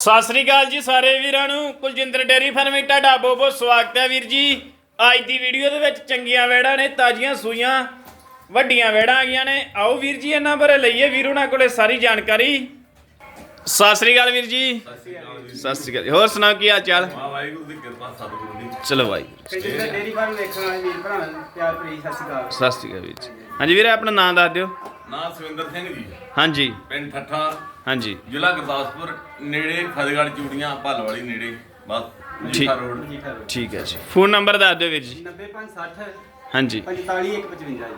ਸਤਿ ਸ੍ਰੀ ਅਕਾਲ ਜੀ ਸਾਰੇ ਵੀਰਾਂ ਨੂੰ। ਕੁਲਜਿੰਦਰ ਡੇਰੀ ਫਾਰਮ ਵਿੱਚ ਤੁਹਾਡਾ ਬਹੁਤ ਬਹੁਤ ਸਵਾਗਤ ਹੈ ਵੀਰ ਜੀ। ਅੱਜ ਦੀ ਵੀਡੀਓ ਦੇ ਵਿੱਚ ਚੰਗੀਆਂ ਵੇੜਾਂ ਨੇ ਤਾਜ਼ੀਆਂ ਸੂਈਆਂ ਵੱਡੀਆਂ ਵੇੜਾਂ ਆ ਗਈਆਂ ਨੇ। ਆਓ ਵੀਰ ਜੀ ਇਹਨਾਂ ਬਾਰੇ ਲਈਏ ਵੀਰ ਉਹਨਾਂ ਕੋਲੇ ਸਾਰੀ ਜਾਣਕਾਰੀ। ਸਤਿ ਸ੍ਰੀ ਅਕਾਲ ਵੀਰ ਜੀ। ਸਤਿ ਸ੍ਰੀ ਅਕਾਲ। ਹੋਰ ਸੁਣਾਓ ਕੀ ਹਾਲ ਚਾਲ? ਵਾਹ ਵਾਹਿਗੁਰੂ ਦੀ ਕਿਰਪਾ ਸਤਿਗੁਰੂ ਦੀ। ਚਲੋ ਡੇਰੀ ਫਾਰਮ ਵਾਲੇ ਵੀਰ ਭਰਾਵਾਂ ਨੂੰ ਪਿਆਰ ਭਰੀ ਸਤਿ ਸ਼੍ਰੀ ਅਕਾਲ। ਸਤਿ ਸ੍ਰੀ ਅਕਾਲ ਵੀਰ ਜੀ। ਹਾਂਜੀ ਵੀਰੇ ਆਪਣਾ ਨਾਮ ਦੱਸ ਦਿਓ। ਨਾਂ ਸਵਿੰਦਰ ਸਿੰਘ ਜੀ। ਹਾਂਜੀ। ਪਿੰਡ ਠੱਠਾ। ਹਾਂਜੀ। ਜ਼ਿਲ੍ਹਾ ਗੁਰਦਾਸਪੁਰ ਨੇੜੇ ਫਤਿਹਗੜ੍ਹ ਚੂੜੀਆਂ ਭੱਲ ਵਾਲੀ ਨੇੜੇ ਬਸ ਠੀਕ। ਜੀਠਾ ਰੋਡ। ਠੀਕ ਹੈ ਜੀ। ਫੋਨ ਨੰਬਰ ਦੱਸ ਦਿਓ ਵੀਰ ਜੀ। 9560 ਹਾਂਜੀ। 45155 ਜੀ।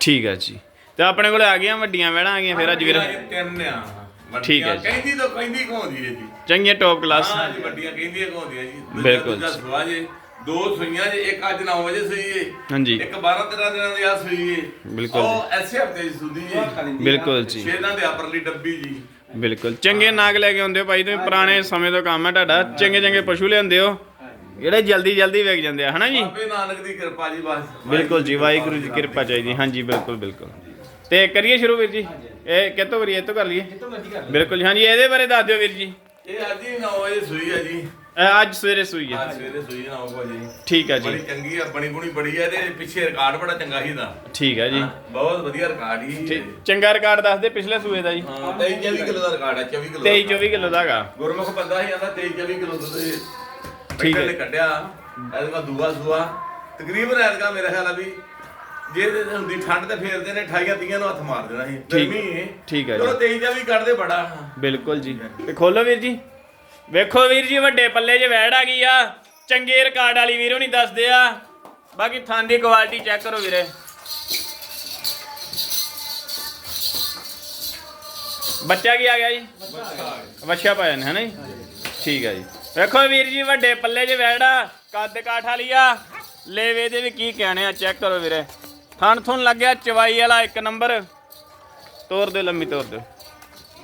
ਠੀਕ ਹੈ ਜੀ। ਤੇ ਆਪਣੇ ਕੋਲੇ ਆ ਗਈਆਂ ਵੱਡੀਆਂ ਵੇੜਾਂ ਆ ਗਈਆਂ ਫਿਰ ਅੱਜ ਵੀਰ ਇਹ ਤਿੰਨ ਆ। ਵੱਡੀਆਂ ਠੀਕ ਹੈ ਜੀ। ਕਹਿੰਦੀ ਤਾਂ ਕਹਿੰਦੀ ਘੋਂਦੀ ਹੈ ਜੀ? ਚੰਗੀਆਂ ਟੌਪ ਕਲਾਸ ਹਾਂ ਜੀ ਵੱਡੀਆਂ ਕਹਿੰਦੀਆਂ ਘੋਂਦੀਆਂ ਜੀ? ਦੂਜਾ- ਬਿਲਕੁਲ ਦੂਜਾ ਜੀ। ਸੁਆ ਜੇ। ਦੋ ਸੂਈਆਂ ਜੇ ਇੱਕ ਅੱਜ 9 ਵਜੇ ਸੂਈ ਏ। ਹਾਂਜੀ। ਇੱਕ 12 13 ਦਿਨਾਂ ਦੀ ਆ ਸੂਈ ਏ। ਬਿਲਕੁਲ ਉਹ ਐਸੇ ਹਫ਼ਤੇ ਦੀ ਸੁਦੀ ਜੀ ਬਿਲਕੁਲ ਜੀ। ਛੇਦਾਂ ਦੇ ਆਪਰਲੀ ਡੱਬੀ ਜੀ। ਬਿਲਕੁਲ। ਚੰਗੇ ਨਾਗ ਲੈ ਕੇ ਆਉਂਦੇ ਹੋ ਭਾਈ ਤੁਸੀਂ ਪੁਰਾਣੇ ਸਮੇਂ ਤੋਂ ਕੰਮ ਹੈ ਤੁਹਾਡਾ। ਚੰਗੇ ਚੰਗੇ ਪਸ਼ੂ ਲਿਆਉਂਦੇ ਹੋ। ਜਿਹੜੇ ਜਲਦੀ ਜਲਦੀ ਵਿਕ ਜਾਂਦੇ ਆ ਹਨਾ ਜੀ? ਬਾਬੇ ਨਾਨਕ ਦੀ ਕਿਰਪਾ ਜੀ ਬਸ। ਬਿਲਕੁਲ ਜੀ ਵਾਹਿਗੁਰੂ ਦੀ ਕਿਰਪਾ ਚਾਹੀਦੀ। ਹਾਂਜੀ ਬਿਲਕੁਲ ਬਿਲਕੁਲ। ਤੇ ਕਰੀਏ ਸ਼ੁਰੂ ਵੀਰ ਜੀ? ਇਹ ਕਿੱਥੋਂ ਕਰੀਏ? ਇਹ ਤੋਂ ਕਰ ਲਈਏ ਬਿਲਕੁਲ ਜੀ ਹਾਂਜੀ ਇਹਦੇ ਬਾਰੇ ਦੱਸ ਦਿਓ ਵੀਰ ਜੀ। ਇਹ ਅੱਜ ਹੀ 9 ਵਜੇ ਸੂਈ ਆ ਜੀ। ਇਹ ਅੱਜ ਸਵੇਰੇ ਸੂਈ ਹੈ ਅੱਜ ਸਵੇਰੇ ਸੂਈ 9 ਵਜੇ ਠੀਕ ਹੈ ਬੜੀ ਜੀ ਚੰਗੀ ਆ ਬਣੀ ਗੁਣੀ ਬੜੀ ਆ ਤੇ ਪਿੱਛੇ ਰਿਕਾਰਡ ਬੜਾ ਚੰਗਾ ਸੀ ਦਾ ਠੀਕ ਹੈ ਜੀ। ਬਹੁਤ ਵਧੀਆ ਰਿਕਾਰਡ ਹੀ ਠੀਕ- ਚੰਗਾ ਰਿਕਾਰਡ ਦੱਸ ਦੇ ਪਿਛਲੇ ਸੂਏ ਦਾ ਜੀ। ਹਾਂ 23 24 ਕਿਲੋ ਦਾ ਰਿਕਾਰਡ ਆ 24 ਕਿਲੋ 23 24 ਕਿਲੋ ਦਾ ਹੈਗਾ। ਗੁਰਮੁਖ ਬੰਦਾ ਸੀ ਆਂਦਾ 23 24 ਕਿਲੋ ਦੁੱਧ ਠੀਕ ਹੈ। ਨੇ ਕੱਢਿਆ। ਐਤਕਾ ਦੂਆ ਸੂਆ। ਤਕਰੀਬਨ ਐਤਕਾ ਮੇਰਾ ਖਿਆਲ ਆ ਵੀ ਜੇ ਤੇ ਹੁੰਦੀ ਠੰਡ ਤੇ ਫੇਰਦੇ ਨੇ 28 30 ਨੂੰ ਹੱਥ ਮਾਰ ਦੇਣਾ ਸੀ। ਠੀਕ- ਗਰਮੀ ਹੈ। ਠੀਕ ਹੈ ਚਲੋ ਜੀ 23 24 ਕੱਢਦੇ ਬੜਾ। ਬਿਲਕੁਲ ਜੀ। ਤੇ ਖੋਲੋ ਵੀਰ ਜੀ। ਵੇਖੋ ਵੀਰ ਜੀ, ਵੱਡੇ ਪੱਲੇ 'ਚ ਵੈੜ ਆ ਗਈ ਆ। ਚੰਗੇ ਰਿਕਾਰਡ ਵਾਲੀ ਵੀਰੋ ਨਹੀਂ ਦੱਸਦੇ ਆ। ਬਾਕੀ ਥਾਂ ਦੀ ਕੁਆਲਿਟੀ ਚੈੱਕ ਕਰੋ ਵੀਰੇ। ਬੱਚਾ ਕੀ ਆ ਗਿਆ ਜੀ? ਵੱਛਾ ਪਾਇਆ ਨੇ, ਹਨਾ ਜੀ? ਠੀਕ ਹੈ ਜੀ। ਵੇਖੋ ਵੀਰ ਜੀ, ਵੱਡੇ ਪੱਲੇ 'ਚ ਵੈੜ ਆ। ਕੱਦ ਕਾਠ ਵਾਲੀ ਆ। ਲੇਵੇ ਦੇ ਵੀ ਕੀ ਕਹਿਣੇ ਆ ਚੈੱਕ ਕਰੋ ਵੀਰੇ। ਥਣ ਥੁਣ ਲੱਗਿਆ ਚਵਾਈ ਵਾਲਾ ਇੱਕ ਨੰਬਰ ਤੋਰ ਦਿਓ, ਲੰਮੀ ਤੋਰ ਦਿਓ।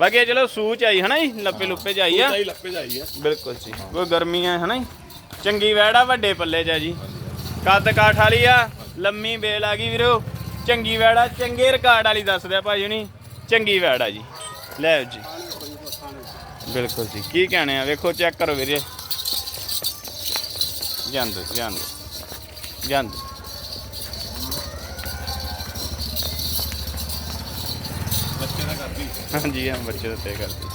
ਬਾਕੀ ਇਹ ਚਲੋ ਸੂਚ ਆਈ ਹਨਾ ਜੀ? ਲੱਪੇ ਲੁੱਪੇ ਚ ਆਈ ਆ। ਸਹੀ ਲੱਪੇ ਜਾਈ ਆ। ਬਿਲਕੁਲ ਜੀ। ਕੋਈ ਗਰਮੀ ਆ ਹਨਾ ਜੀ? ਚੰਗੀ ਵੈੜ ਆ ਵੱਡੇ ਪੱਲੇ ਚ ਆ ਜੀ। ਕੱਦ ਕਾਠ ਵਾਲੀ ਆ ਲੰਮੀ ਬੇਲ ਆ ਗਈ ਵੀਰੋ। ਚੰਗੀ ਵੈੜ ਆ ਚੰਗੇ ਰਿਕਾਰਡ ਵਾਲੀ ਦੱਸਦੇ ਆ ਭਾਈ ਹੁਣੀ। ਚੰਗੀ ਵੈੜ ਆ ਜੀ। ਲੈ ਜੀ। ਬਿਲਕੁਲ ਜੀ। ਕੀ ਕਹਿਣੇ ਆ? ਵੇਖੋ ਚੈੱਕ ਕਰੋ ਵੀਰੇ। ਜਾਂਦੇ ਜਾਂਦੇ। ਜਾਂਦੇ। ਹਾਂਜੀ ਹਾਂ ਬੱਚੇ ਦਾ ਤੇ ਕਰਦੀ।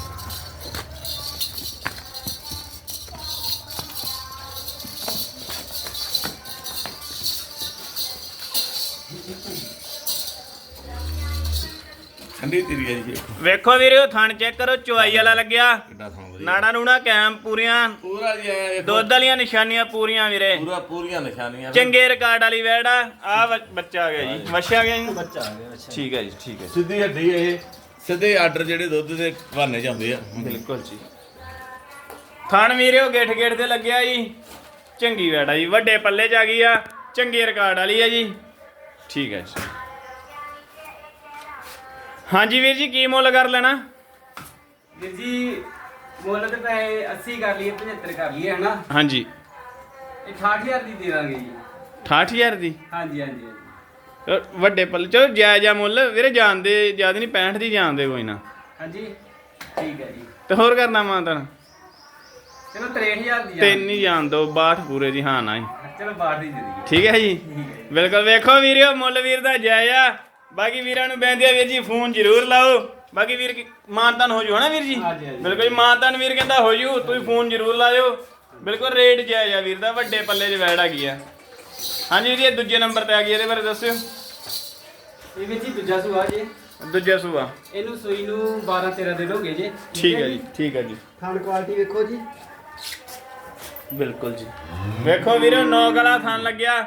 ਠੰਡੀ ਤੇਰੀ ਆ ਜੀ। ਵੇਖੋ ਵੀਰੇ ਉਹ ਥਣ ਚੈੱਕ ਕਰੋ ਚੁਆਈ ਵਾਲਾ ਲੱਗਿਆ। ਕਿੱਡਾ ਥਾਂ ਵਧੀਆ। ਨਾੜਾ ਨੂਣਾ ਕੈਮ ਪੂਰੀਆਂ। ਪੂਰਾ ਜੀ ਇਹ ਦੁੱਧ ਵਾਲੀਆਂ ਨਿਸ਼ਾਨੀਆਂ ਪੂਰੀਆਂ ਵੀਰੇ। ਪੂਰਾ ਪੂਰੀਆਂ ਨਿਸ਼ਾਨੀਆਂ। ਚੰਗੇ ਰਿਕਾਰਡ ਵਾਲੀ ਵੈੜ ਆ। ਆ ਬੱਚਾ ਆ ਗਿਆ ਜੀ। ਵਛਿਆ ਗਿਆ ਜੀ। ਬੱਚਾ ਆ ਗਿਆ ਅੱਛਾ। ਠੀਕ ਹੈ ਜੀ ਠੀਕ ਹੈ ਸਿੱਧੀ ਹੱਡੀ ਇਹ। ਸਿੱਧੇ ਆਰਡਰ ਜਿਹੜੇ ਦੁੱਧ ਦੇ ਬਹਾਨੇ ਜਾਂਦੇ ਆ। ਬਿਲਕੁਲ ਜੀ। ਥਣ ਵੀਰੇ ਉਹ ਗੇਠ ਗੇਠ ਤੇ ਲੱਗਿਆ ਜੀ। ਚੰਗੀ ਵੈੜ ਆ ਜੀ ਵੱਡੇ ਪੱਲੇ ਚ ਆ ਗਈ ਆ। ਚੰਗੇ ਰਿਕਾਰਡ ਵਾਲੀ ਆ ਜੀ। ਠੀਕ ਹੈ ਜੀ। ਹਾਂਜੀ ਵੀਰ ਜੀ ਕੀ ਮੁੱਲ ਕਰ ਲੈਣਾ? ਵੀਰ ਜੀ ਮੁੱਲ ਤੇ ਪੈਸੇ 80 ਕਰ ਲਈਏ 75 ਕਰ ਲਈਏ ਹਨਾ? ਹਾਂਜੀ। ਇਹ 68000 ਦੀ ਦੇ ਦਾਂਗੇ ਜੀ। 68000 ਦੀ? ਹਾਂਜੀ ਹਾਂਜੀ ਹਾਂਜੀ। ਵੱਡੇ ਪੱਲੇ ਚਲੋ ਜਾਇਜ਼ਾ ਮੁੱਲ ਵੀਰੇ ਜਾਣਦੇ ਜ਼ਿਆਦਾ ਨਹੀਂ 65 ਦੀ ਜਾਣਦੇ ਕੋਈ ਨਾ। ਹਾਂਜੀ ਠੀਕ ਹੈ ਜੀ। ਤੇ ਹੋਰ ਕਰਨਾ ਮਾਨਤਾ ਚਲੋ 63000 ਦੀ ਤਿੰਨ ਹੀ ਜਾਣ ਦੋ 62 ਪੂਰੇ ਦੀ ਹਾਂ ਨਾ ਚਲੋ ਬਾਹਰ ਦੀ ਜੀ? ਠੀਕ ਹੈ ਜੀ। ਬਿਲਕੁਲ ਵੇਖੋ ਵੀਰਿਓ ਮੁੱਲ ਵੀਰ ਦਾ ਜਾਇਜ਼ ਆ। ਬਾਕੀ ਵੀਰਾਂ ਨੂੰ ਬੈਂਦੇ ਆ ਵੀਰ ਜੀ ਫੋਨ ਜ਼ਰੂਰ ਲਾਓ। ਬਾਕੀ ਵੀਰ ਮਾਨਤਾਨ ਹੋ ਜੂ ਹਨਾ ਵੀਰ ਜੀ। ਬਿਲਕੁਲ ਜੀ ਮਾਨਤਾਨ ਵੀਰ ਕਹਿੰਦਾ ਹੋ ਜੂ ਤੁਸੀਂ ਫੋਨ ਜ਼ਰੂਰ ਲਾਇਓ। ਬਿਲਕੁਲ ਰੇਟ ਜਾਇਜ਼ ਆ ਵੀਰ ਦਾ ਵੱਡੇ ਪੱਲੇ 'ਚ ਵੈੜ ਆ ਗਈ ਆ। ਹਾਂਜੀ ਵੀਰ ਜੀ ਇਹ ਦੂਜੇ ਨੰਬਰ ਤੇ ਆ ਗਈ ਇਹਦੇ ਬਾਰੇ ਦੱਸਿਓ। ਇਹ ਦੂਜਾ ਸੁਆ ਜੀ। ਦੂਜਾ ਸੂਆ। ਇਹਨੂੰ ਸੂਈ ਨੂੰ 12 13 ਦਿਨ ਹੋ ਗਏ ਜੀ। ਠੀਕ ਹੈ ਜੀ? ਠੀਕ ਹੈ ਜੀ। ਖਾਣ ਕੁਆਲਿਟੀ ਵੇਖੋ ਜੀ। ਬਿਲਕੁਲ ਜੀ। ਵੇਖੋ ਵੀਰੋ ਨੌ ਗਲਾ ਥਾਨ ਲੱਗਿਆ।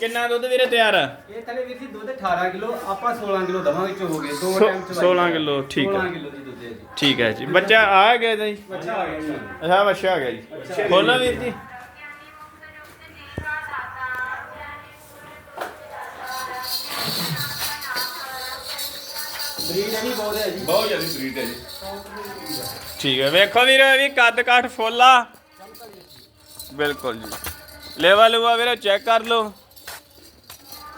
ਕਿੰਨਾ ਦੁੱਧ ਵੀਰੇ ਤਿਆਰ ਆ? ਇਹ ਥਲੇ ਵੀਰ ਜੀ ਦੁੱਧ 18 ਕਿਲੋ ਆਪਾਂ 16 ਕਿਲੋ ਦਵਾਂਗੇ ਚੋਗੇ ਦੋ ਟਾਈਮ ਚ 16 ਕਿਲੋ, ਠੀਕ ਹੈ। 16 ਕਿਲੋ ਦੀ ਦੁੱਧ ਹੈ ਜੀ। ਠੀਕ ਹੈ ਜੀ। ਬੱਚਾ ਆ ਗਿਆ ਜੀ? ਬੱਚਾ ਆ ਗਿਆ ਜੀ। ਅੱਛਾ ਬੱਚਾ ਆ ਗਿਆ ਜੀ। ਖੋਲੋ ਵੀਰ ਜੀ। ਬਰੀਡ ਇਹ ਵੀ ਬਹੁਤ ਹੈ ਜੀ। ਬਹੁਤ ਜ਼ਿਆਦਾ ਬਰੀਡ ਹੈ ਜੀ। ਠੀਕ ਹੈ ਵੇਖੋ ਵੀਰ ਇਹ ਵੀ ਕੱਦ ਕਾਠ ਫੁੱਲਾ ਬਿਲਕੁਲ ਜੀ। ਲੈਵਾ ਲੂਆ ਵੀਰੇ ਚੈੱਕ ਕਰ ਲਓ।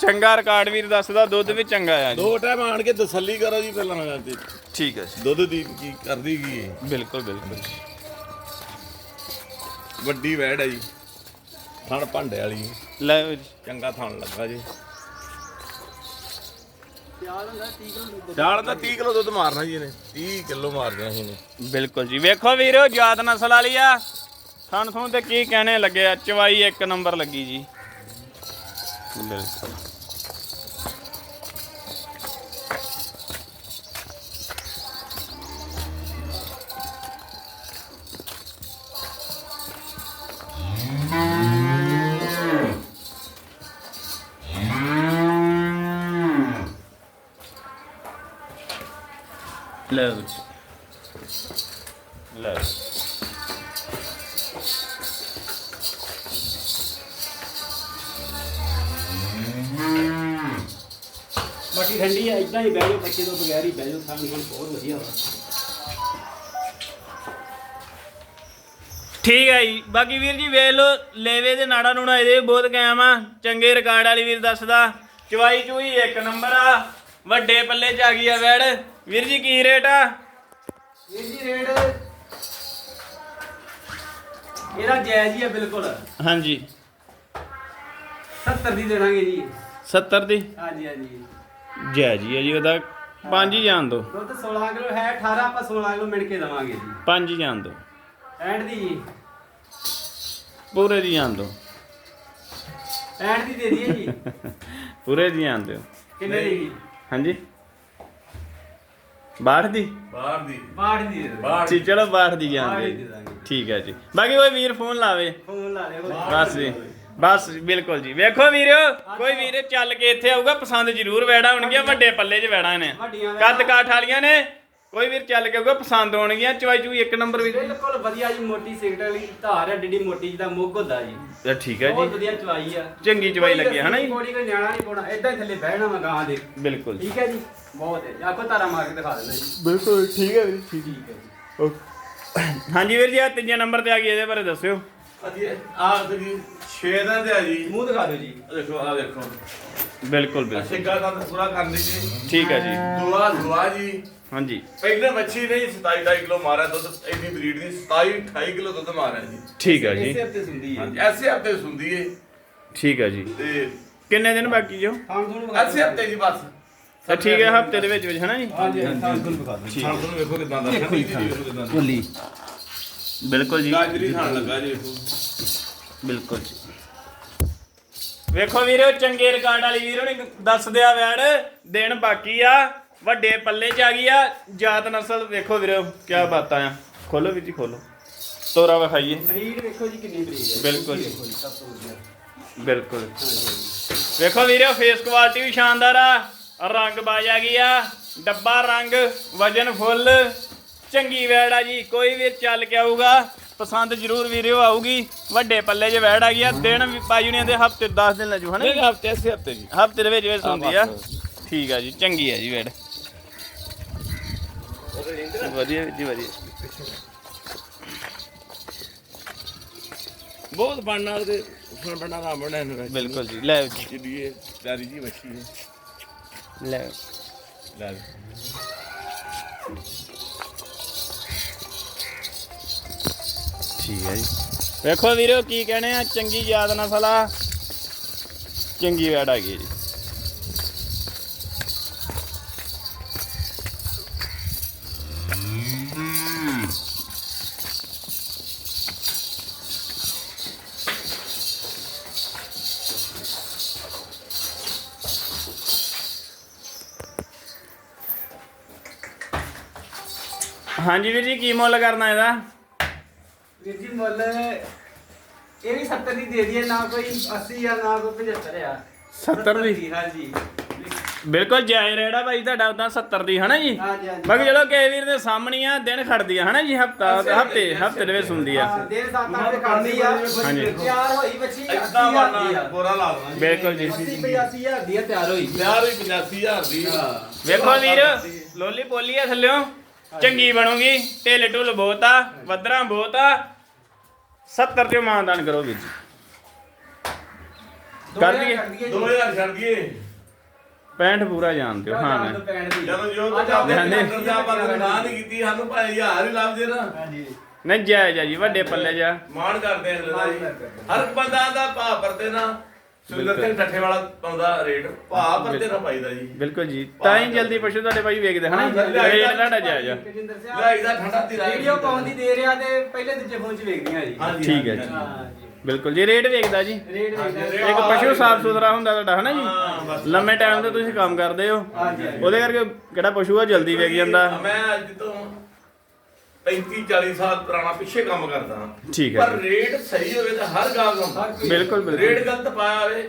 ਚੰਗਾ ਰਿਕਾਰਡ ਵੀਰ ਦੱਸਦਾ ਦੁੱਧ ਵੀ ਚੰਗਾ ਆ ਜੀ। ਦੋ ਟਾਈਮ ਆਣ ਕੇ ਤਸੱਲੀ ਕਰੋ ਜੀ ਪਹਿਲਾਂ ਤੇ। ਠੀਕ ਹੈ ਜੀ। ਦੁੱਧ ਦੀ ਕੀ ਕਰਦੀ ਕੀ ਹੈ? ਬਿਲਕੁਲ ਬਿਲਕੁਲ ਜੀ। ਵੱਡੀ ਵੈੜ ਹੈ ਜੀ। ਥਣ ਭਾਂਡੇ ਵਾਲੀ। ਲੈ ਵੀਰ ਜੀ। ਚੰਗਾ ਥਣ ਲੱਗਾ ਜੀ। ਪਿਆਰ ਹੁੰਦਾ 30 ਕਿਲੋ ਚਾਲ ਤਾਂ 30 ਕਿਲੋ ਦੁੱਧ ਮਾਰਨਾ ਜੀ ਇਹਨੇ। 30 ਕਿਲੋ ਮਾਰ ਦੇਣਾ ਸੀ ਇਹਨੇ। ਬਿਲਕੁਲ ਜੀ। ਵੇਖੋ ਵੀਰੋ ਜਾਤ ਨਸਲ ਵਾਲੀ ਆ। ਥਣ ਥਣ ਤੇ ਕੀ ਕਹਿਣੇ ਲੱਗੇ ਆ? ਚਵਾਈ ਇੱਕ ਨੰਬਰ ਲੱਗੀ ਜੀ। ਬਿਲਕੁਲ। ਲੈ ਜੀ ਬਾਕੀ ਠੰਡੀ ਆ ਇਦਾਂ ਹੀ ਬਹਿ ਜਾਓ ਬੱਚੇ ਤੋਂ ਬਗੈਰ ਹੀ ਬਹਿ ਜਾਓ ਸਾਨੂੰ ਹੁਣ ਬਹੁਤ ਵਧੀਆ ਵਾ। ਠੀਕ ਹੈ ਜੀ। ਬਾਕੀ ਵੀਰ ਜੀ ਵੇਖ ਲਓ ਲੇਵੇ ਦੇ ਨਾੜਾ ਨੂੜਾ ਇਹਦੇ ਵੀ ਬਹੁਤ ਕਾਇਮ ਆ। ਚੰਗੇ ਰਿਕਾਰਡ ਵਾਲੀ ਵੀਰ ਦੱਸਦਾ। ਚਵਾਈ ਚੂਈ ਇੱਕ ਨੰਬਰ ਆ। ਵੱਡੇ ਪੱਲੇ ਚ ਆ ਗਈ ਆ ਵੈੜ। ਵੀਰ ਜੀ ਕੀ ਰੇਟ ਆ? ਵੀਰ ਜੀ ਰੇਟ ਇਹਦਾ ਜਾਇਜ਼ ਹੀ ਆ ਬਿਲਕੁਲ। ਹਾਂਜੀ। 70 ਦੀ ਦੇਣਾਗੇ ਜੀ। 70 ਦੀ? ਹਾਂਜੀ ਹਾਂਜੀ। ਜੈ ਜੀ ਹੈ ਜੀ ਉਹਦਾ ਪੰਜ ਹੀ ਜਾਣ ਦੋ। ਦੁੱਧ 16 ਕਿਲੋ ਹੈ 18 ਆਪਾਂ 16 ਕਿਲੋ ਮਿਣ ਕੇ ਦਵਾਂਗੇ ਜੀ। ਪੰਜ ਹੀ ਜਾਣ ਦੋ। ਐਂਡ ਦੀ ਜੀ। ਪੂਰੇ ਦੀ ਜਾਣ ਦੋ। ਐਂਡ ਦੀ ਦੇ ਦਈਏ ਜੀ। ਪੂਰੇ ਦੀ ਜਾਣ ਦਿਓ। ਕਿੰਨੇ ਦੀ ਜੀ? ਹਾਂਜੀ। 62 ਦੀ? ਬਾਹਰ ਦੀ। 62 ਦੀ ਦੇ। ਦਿਓ ਬਾਹਰ ਠੀਕ ਚਲੋ 62 ਦੀ। ਦਾਂਗੇ। ਠੀਕ ਹੈ ਜੀ। ਬਾਕੀ ਕੋਈ ਵੀਰ ਫੋਨ ਲਾਵੇ। ਫੋਨ ਲਾ ਲਿਓ। ਬਸ ਜੀ। ਬਸ ਬਿਲਕੁਲ ਜੀ। ਵੇਖੋ ਵੀਰ ਕੋਈ ਵੀਰ ਚੱਲ ਕੇ ਇੱਥੇ ਆਊਗਾ ਪਸੰਦ ਜ਼ਰੂਰ ਵੈੜਾ ਹੋਣਗੀਆਂ ਵੱਡੇ ਪੱਲੇ 'ਚ ਵੈੜਾ ਨੇ। ਵੱਡੀਆਂ ਵੈੜਾਂ। ਕੱਦ ਕਾਠ ਵਾਲੀਆਂ ਨੇ। ਕੋਈ ਵੀਰ ਚੱਲ ਕੇ ਆਊਗਾ ਪਸੰਦ ਹੋਣਗੀਆਂ ਚਵਾਈ ਚੂਈ ਇੱਕ ਨੰਬਰ ਵੀਰ ਬਿਲਕੁਲ ਵਧੀਆ ਜੀ ਮੋਟੀ ਸਿਗਰਟ ਵਾਲੀ ਧਾਰ ਹੈ ਡਿੱਡੀ ਮੋਟੀ ਜਿਹਦਾ ਮੁੱਗ ਹੁੰਦਾ ਜੀ। ਇਹ ਠੀਕ ਹੈ ਬਹੁਤ ਜੀ ਵਧੀਆ ਚਵਾਈ ਆ। ਚੰਗੀ ਚਵਾਈ ਲੱਗੀ ਹੈ ਹਨਾ ਜੀ? ਕੋਈ ਕੋਈ ਨਿਆਣਾ ਨਹੀਂ ਪਾਉਣਾ ਇਦਾਂ ਹੀ ਥੱਲੇ ਬਹਿਣਾ ਵਾ ਗਾਂ ਦੇ। ਬਿਲਕੁਲ। ਠੀਕ ਹੈ ਜੀ ਬਹੁਤ ਹੈ। ਆਖੋ ਤਾਰਾ ਮਾਰ ਕੇ ਦਿਖਾ ਦਿੰਦਾ ਜੀ। ਬਿਲਕੁਲ ਠੀਕ ਹੈ ਵੀਰ ਠੀਕ। ਹੈ ਜੀ। ਹਾਂਜੀ ਵੀਰ ਜੀ ਆ ਤੀਜੇ ਨੰਬਰ ਤੇ ਆ ਗਈ ਇਹਦੇ ਬਾਰੇ ਦੱਸਿਓ। ਅਜੀ ਆਹ ਜੀ 6 ਦਾ ਤੇ ਆ ਜੀ। ਮੂੰਹ ਦਿਖਾ ਦਿਓ ਜੀ। ਆਹ ਦੇਖੋ ਆ ਦੇਖੋ। ਬਿਲਕੁਲ ਬਿਲਕੁਲ। ਸਿੱਕਾ ਦਾ ਪੂਰਾ ਕਰ ਲਈ ਜੀ। ਠੀਕ ਹੈ ਜੀ। ਦੁਆ ਦੁਆ ਜੀ। ਹਾਂਜੀ। ਪਹਿਲੇ ਮੱਛੀ ਨਹੀਂ 27 28 ਕਿਲੋ ਮਾਰਿਆ ਦੁੱਧ ਇੰਨੀ ਬਰੀਡ ਦੀ 27 28 ਕਿਲੋ ਦੁੱਧ ਮਾਰਿਆ ਜੀ। ਠੀਕ ਹੈ ਜੀ। ਇਸੇ ਹਫ਼ਤੇ ਸੁਣਦੀ ਹੈ। ਹਾਂਜੀ ਐਸੇ ਹਫ਼ਤੇ ਸੁੰਦੀ ਏ ਠੀਕ ਹੈ ਜੀ। ਤੇ ਕਿੰਨੇ ਦਿਨ ਬਾਕੀ ਜੋ? ਖਾਣ ਖੂਣ ਐਸੇ ਹਫ਼ਤੇ ਜੀ ਬਸ। ਤਾਂ ਠੀਕ ਹੈ ਹਫ਼ਤੇ ਦੇ ਵਿੱਚ ਵਿੱਚ ਹਨਾ ਜੀ? ਹਾਂਜੀ ਖਾਣ ਖੂਣ ਵਿਖਾ ਦਿਓ ਖਾਣ ਵੇਖੋ ਕਿਦਾਂ ਦਾ ਠੰਡੀ ਜੀ ਵੇਖੋ ਕਿਦਾਂ ਦੀ ਬੋਲੀ ਬਿਲਕੁਲ ਜੀ। ਗਾਜਰੀ ਖਾਣ ਲੱਗਾ ਜੀ ਵੇਖੋ ਬਿਲਕੁਲ ਜੀ। ਵੇਖੋ ਵੀਰੋ ਚੰਗੇ ਰਿਕਾਰਡ ਵਾਲੀ ਵੀਰੋ ਨੇ ਦੱਸ ਦਿਆ ਵੈੜ ਦਿਨ ਬਾਕੀ ਆ ਵੱਡੇ ਪੱਲੇ ਚ ਆ ਗਈ ਆ ਜਾਤ ਨਸਲ ਵੇਖੋ ਵੀਰੋ ਕੀ ਬਾਤਾਂ ਆ। ਖੋਲੋ ਵੀਰ ਜੀ ਖੋਲੋ। ਤੋਰਾ ਵਿਖਾਈਏ। ਬਰੀਡ ਵੇਖੋ ਜੀ ਕਿੰਨੀ ਬਰੀਡ ਹੈ। ਬਿਲਕੁਲ ਜੀ। ਬਿਲਕੁਲ। ਵੇਖੋ ਵੀਰੋ ਫੇਸ ਕੁਆਲਿਟੀ ਵੀ ਸ਼ਾਨਦਾਰ ਆ। ਰੰਗ ਬਾਜ ਆ ਗਈ ਆ। ਡੱਬਾ ਰੰਗ ਵਜਨ ਫੁੱਲ। ਚੰਗੀ ਵੈੜ ਆ ਜੀ ਕੋਈ ਵੀ ਚੱਲ ਕੇ ਆਊਗਾ ਪਸੰਦ ਜ਼ਰੂਰ ਵੀਰੋ ਆਊਗੀ। ਵੱਡੇ ਪੱਲੇ 'ਚ ਵੈੜ ਆ ਗਈ ਆ ਦਿਨ ਵੀ ਪਾਜਣੀਆਂ ਦੇ ਹਫ਼ਤੇ 10 ਦਿਨ ਲੱਜੂ ਹਨਾ ਨਹੀਂ ਹਫ਼ਤੇ ਐਸੇ ਹਫ਼ਤੇ ਜੀ। ਹਫ਼ਤੇ ਦੇ ਵਿੱਚ ਵਿੱਚ ਹੁੰਦੀ ਆ। ਠੀਕ ਆ ਜੀ ਚੰਗੀ ਆ ਜੀ ਵੈੜ। ਵਧੀਆ ਜੀ ਵਧੀਆ। ਬਹੁਤ ਬਣਨਾ ਤੇ ਫਣ ਬਣਾ ਦਾ ਬਣਾ ਇਹਨੂੰ ਬਿਲਕੁਲ ਜੀ ਲੈ ਜੀ। ਜਿਹੜੀ ਇਹ ਪਿਆਰੀ ਜੀ ਮੱਛੀ ਹੈ। ਲੈ। ਲੈ ਠੀਕ ਹੈ ਜੀ। ਵੇਖੋ ਵੀਰੋ ਕੀ ਕਹਿੰਦੇ ਆ, ਚੰਗੀ ਯਾਦ ਨਾਲ ਸਲਾ ਚੰਗੀ ਵੈੜ ਆ ਗਈ ਜੀ। ਹਾਂਜੀ ਵੀਰ ਜੀ, ਕੀ ਮੁੱਲ ਕਰਨਾ ਇਹਦਾ? ਵੀਰ ਜੀ ਮੁੱਲ ਇਹ ਵੀ 70 ਦੀ ਦੇ ਦਈਏ ਨਾ ਕੋਈ 80 ਆ ਨਾ ਕੋਈ 75 ਆ 70 ਦੀ? ਹਾਂਜੀ ਬਿਲਕੁਲ ਜਾਇਜ਼ ਆ ਭਾਈ ਤੁਹਾਡਾ ਉਦਾਂ 70 ਦੀ ਹਨਾ ਜੀ? ਹਾਂਜੀ, ਹਾਂਜੀ। ਬਾਕੀ ਚਲੋ ਕਈ ਵੀਰ ਦੇ ਸਾਹਮਣੇ ਆ ਦਿਨ ਖੜਦੀ ਆ ਹਨਾ ਜੀ? ਹਫਤਾ ਹਫ਼ਤੇ ਹਫ਼ਤੇ ਦੇ ਵਿੱਚ ਹੁੰਦੀ ਆ। ਹਾਂ ਦੇਰ ਸਾਤ ਅੱਠ ਕਰਦੀ ਆ। ਹਾਂਜੀ। ਤਿਆਰ ਹੋਈ ਬੱਚੀ ਏਦਾਂ 80 ਹਜ਼ਾਰ ਦੀ ਬਣਨਾ ਲਾ ਦੇਣਾ ਜੀ। ਬਿਲਕੁਲ ਜੀ। 80 85 ਹਜ਼ਾਰ ਦੀ ਆ ਤਿਆਰ ਹੋਈ। ਪਿਆਰ ਵੀ 85000 ਦੀ। ਵੇਖੋ ਵੀਰ ਲੋਲੀ ਪੋਲੀ ਆ ਥੱਲਿਓ। ਚੰਗੀ ਬਣੂਗੀ ਢਿੱਲ ਢੁੱਲ ਬਹੁਤ ਆ ਵੱਧਰਾ ਬਹੁਤ ਆ 70 ਤੇ ਮਾਨਦਾਨ ਕਰੋ ਵੀਰ ਜੀ। ਕਰ ਦਈਏ? 2000 ਛੱਡ ਦਈਏ। 65 ਪੂਰਾ ਜਾਣ ਦਿਓ ਹਾਂ ਹਾਂ ਨਾ। ਜਦੋਂ ਜੋ ਆ ਜਾਓ, ਆਪਣੇ ਧਿਆਨ ਦੇ। ਅੰਦਰ ਦਾ ਆਪਾਂ ਨੇ ਨਾ ਨਹੀਂ ਕੀਤੀ ਸਾਨੂੰ ਭਾਈ ਹਜ਼ਾਰ ਹੀ ਲੱਭ ਜੇ ਨਾ। ਹਾਂਜੀ। ਨਹੀਂ ਜਾਇਜ਼ ਆ ਜੀ ਵੱਡੇ ਪੱਲੇ ਜਾ। ਮਾਣ ਕਰਦੇ ਅਗਲੇ ਦਾ ਜੀ। ਹਰ ਬੰਦਾ ਦਾ ਭਾਅ ਪਰਦੇ ਨਾ। ਸੁੰਦਰ ਸਿੰਘ ਠੱਠੇ ਵਾਲਾ ਪਾਉਂਦਾ ਰੇਟ। ਭਾਅ ਪਰਦੇ ਨਾ ਪਾਈਦਾ ਜੀ। ਬਿਲਕੁਲ ਜੀ। ਤਾਂ ਹੀ ਜਲਦੀ ਪਸ਼ੂ ਤੁਹਾਡੇ ਭਾਈ ਵੇਖਦੇ ਹਨਾ? ਜੀ? ਹਾਂਜੀ, ਹਾਂਜੀ। ਰੇਟ ਤੁਹਾਡਾ ਜਾਇਜ਼ ਆ। ਕਜਿੰਦਰ ਸਿੰਘ ਲਾਈ ਦਾ ਠੰਡਾ ਧੀਰਾ ਵੀਡੀਓ ਪਾਉਣ ਦੀ ਦੇ ਰਿਹਾ ਤੇ ਪਹਿਲੇ ਦੂਜੇ ਫੋਨ 'ਚ ਵੇਖਦੀਆਂ ਜੀ। ਹਾਂਜੀ ਠੀਕ ਹੈ ਜੀ। ਹਾਂ ਜੀ ਬਿਲਕੁਲ ਜੀ ਰੇਟ ਵੇਖਦਾ ਜੀ। ਰੇਟ ਹਾਂਜੀ, ਵੇਖਦਾ ਇੱਕ ਪਸ਼ੂ ਸਾਫ਼ ਸੁਥਰਾ ਹੁੰਦਾ ਤੁਹਾਡਾ ਹਨਾ ਹਾਂ, ਜੀ ਬਸ। ਲੰਮੇ ਟਾਈਮ ਤੇ ਤੁਸੀਂ ਕੰਮ ਕਰਦੇ ਹੋ। ਉਹਦੇ ਕਰਕੇ ਕਿਹੜਾ ਪਸ਼ੂ ਆ ਜਲਦੀ ਵੇਖ ਜਾਂਦਾ। ਮੈਂ ਅੱਜ ਤੋਂ 35 40 ਸਾਲ ਪੁਰਾਣਾ ਪਿੱਛੇ ਕੰਮ ਕਰਦਾ। ਹਾਂ। ਠੀਕ ਹੈ ਪਰ ਰੇਟ ਸਹੀ ਹੋਵੇ ਤਾਂ ਹਰ ਗਾਹਕ ਆਉਂਦਾ। ਹਰ ਕੋਈ- ਬਿਲਕੁਲ। ਰੇਟ ਬਿਲਕੁਲ ਗਲਤ ਪਾਇਆ ਹੋਵੇ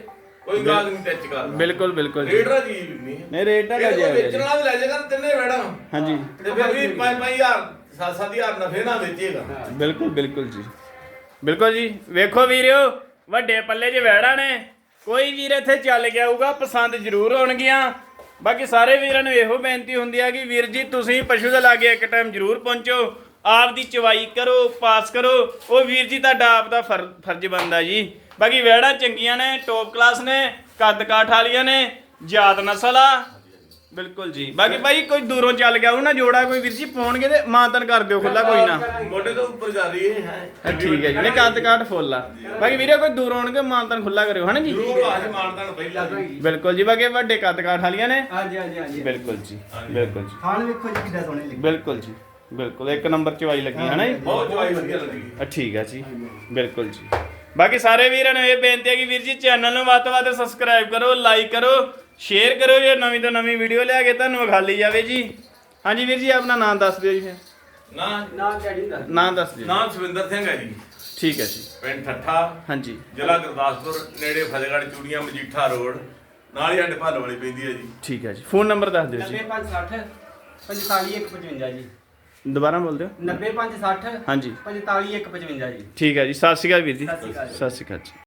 ਕੋਈ ਗਾਹਕ ਨਹੀਂ ਟੱਚ ਕਰਦਾ। ਬਿਲਕੁਲ ਬਿਲਕੁਲ ਜੀ। ਰੇਟ ਦਾ ਜੀ ਨਹੀਂ ਨਹੀਂ ਰੇਟ ਇਹ ਜਾਇਜ਼ ਵੇਚਣ ਵੀ ਲੈ ਜਾਏਗਾ ਤਿੰਨੇ ਜੀ ਹਾਂਜੀ। ਤੇ ਫਿਰ ਵੀ 5-5000 7-7000 ਨਫੇ ਨਾਲ ਵੇਚੇਗਾ। ਬਿਲਕੁਲ ਬਿਲਕੁਲ ਜੀ। ਬਿਲਕੁਲ ਜੀ। ਵੇਖੋ ਵੀਰਿਓ ਵੱਡੇ ਪੱਲੇ 'ਚ ਵੈੜਾਂ ਨੇ ਕੋਈ ਵੀਰ ਇੱਥੇ ਚੱਲ ਗਿਆ ਹੋਊਗਾ ਪਸੰਦ ਜ਼ਰੂਰ ਹੋਣਗੀਆਂ ਬਾਕੀ ਸਾਰੇ ਵੀਰਾਂ ਨੂੰ ਇਹੋ ਬੇਨਤੀ ਹੁੰਦੀ ਆ ਕਿ ਵੀਰ ਜੀ, ਤੁਸੀਂ ਪਸ਼ੂ ਦੇ ਲਾਗੇ ਇੱਕ ਟਾਈਮ ਜ਼ਰੂਰ ਪਹੁੰਚੋ ਆਪ ਦੀ ਚਵਾਈ ਕਰੋ, ਪਾਸ ਕਰੋ, ਉਹ ਵੀਰ ਜੀ ਤੁਹਾਡਾ ਆਪ ਦਾ ਫਰ- ਫਰਜ਼ ਬਣਦਾ ਜੀ। ਬਾਕੀ ਵੈੜਾਂ ਚੰਗੀਆਂ ਨੇ ਟੌਪ ਕਲਾਸ ਨੇ ਕੱਦ ਕਾਠ ਵਾਲੀਆਂ ਨੇ ਜਾਤ ਨਸਲ ਆ। ਬਿਲਕੁਲ ਜੀ। ਬਾਕੀ ਭਾਈ ਕੋਈ ਦੂਰੋਂ ਚੱਲ ਗਿਆ ਉਹ ਨਾ ਜੋੜਾ ਕੋਈ ਵੀਰ ਜੀ ਪਾਉਣਗੇ ਤੇ ਮਾਨਤਨ ਕਰ ਦਿਓ ਖੁੱਲਾ ਕੋਈ ਨਾ। ਮੋਢੇ ਤੋਂ ਉੱਪਰ ਜਾ ਰਹੀ ਹੈ। ਹਾਂ, ਠੀਕ ਹੈ ਜੀ ਨਹੀਂ ਕੱਦ ਕਾਠ ਫੁੱਲ ਆ। ਬਾਕੀ ਵੀਰੇ ਕੋਈ ਦੂਰ ਆਉਣਗੇ ਮਾਨਤਨ ਖੁੱਲਾ ਕਰਿਓ ਹਨਾ ਜੀ? ਜ਼ਰੂਰ ਆਜ ਮਾਨਦਾਨ ਪਹਿਲਾਂ ਜੀ ਬਿਲਕੁਲ ਜੀ ਬਾਕੀ ਵੱਡੇ ਕੱਦ ਕਾਠ ਵਾਲੀਆਂ ਨੇ। ਹਾਂਜੀ ਹਾਂਜੀ ਹਾਂਜੀ। ਬਿਲਕੁਲ ਜੀ ਬਿਲਕੁਲ ਜੀ। ਖਾਣ ਵੇਖੋ ਜੀ ਕਿੱਦਾਂ ਸੋਹਣੇ ਲੱਗੇ। ਬਿਲਕੁਲ ਜੀ ਬਿਲਕੁਲ ਇੱਕ ਨੰਬਰ ਚਵਾਈ ਲੱਗੀ ਹੈ ਨਾ ਜੀ? ਬਹੁਤ ਜਵਾਈ ਵਧੀਆ ਲੱਗੀ। ਆ, ਠੀਕ ਹੈ ਜੀ ਬਿਲਕੁਲ ਜੀ। ਬਾਕੀ ਸਾਰੇ ਵੀਰਾਂ ਨੂੰ ਇਹ ਬੇਨਤੀ ਹੈ ਕਿ ਵੀਰ ਜੀ ਚੈਨਲ ਨੂੰ ਵੱਧ ਤੋਂ ਵੱਧ ਸਬਸਕ੍ਰਾਈਬ ਕਰੋ ਲਾਈਕ ਕਰੋ ਸ਼ੇਅਰ ਕਰੋ ਜੇ ਨਵੀਂ ਤੋਂ ਨਵੀਂ ਵੀਡੀਓ ਲਿਆ ਕੇ ਤੁਹਾਨੂੰ ਵਿਖਾਲੀ ਜਾਵੇ ਜੀ। ਹਾਂਜੀ ਵੀਰ ਜੀ ਆਪਣਾ ਨਾਮ ਦੱਸ ਦਿਓ ਜੀ ਫਿਰ। ਨਾ ਨਾ ਡੈਡੀ ਦਾ ਨਾਮ ਦੱਸ ਦਿਓ। ਨਾਮ ਸੁਵਿੰਦਰ ਸਿੰਘ ਹੈ ਜੀ। ਠੀਕ ਹੈ ਜੀ। ਪਿੰਡ ਠੱਠਾ। ਹਾਂਜੀ। ਜ਼ਿਲ੍ਹਾ ਗੁਰਦਾਸਪੁਰ ਨੇੜੇ ਫਤਿਹਗੜ੍ਹ ਚੂੜੀਆਂ ਮਜੀਠਾ ਰੋਡ। ਨਾਲ ਹੀ ਸਾਡੇ ਭਾਲੋ ਵਾਲੀ ਪੈਂਦੀ ਹੈ ਜੀ। ਠੀਕ ਹੈ ਜੀ। ਫੋਨ ਨੰਬਰ ਦੱਸ ਦਿਓ ਜੀ। 9560 45155 ਜੀ। ਦੁਬਾਰਾ ਬੋਲ ਦਿਓ। 9560 ਹਾਂਜੀ। 45155 ਜੀ। ਠੀਕ ਹੈ ਜੀ। ਸਤਿ ਸ਼੍ਰੀ ਅਕਾਲ ਵੀਰ ਜੀ। ਸਤਿ ਸ਼੍ਰੀ ਅਕਾਲ ਜੀ। ਸਤਿ ਸ਼੍ਰੀ ਅਕਾਲ ਜੀ।